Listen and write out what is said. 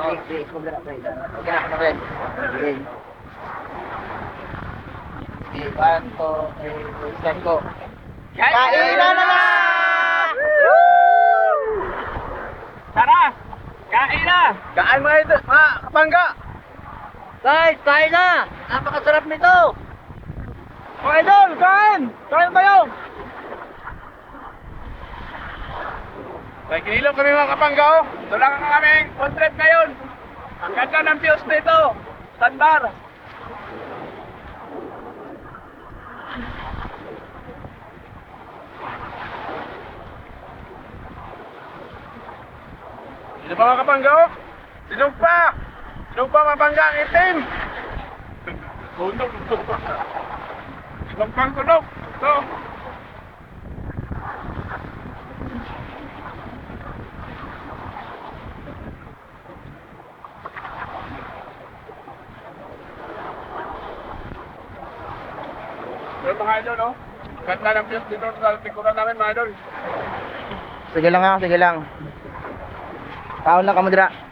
Okay na, na! Tara! Kain na! Kaan mga ito, mga kapangga! Guys, kain na! Napakasarap nito! Mga idol, kain! Kain tayo! May kinilom kami mga kapanggaw. Ito lang ang aming trip ngayon. Ang ganda ng views dito. Sandbar. Sino pa mga kapanggaw? Sino pa? Sino pa mga pangga ang itim? Tunog. Tunog tunog. Ito. Pero mga idol, no? Ganda ng views dito sa likuran namin, mga idol. Sige lang ha, sige lang. Kaon lang ka, Madra.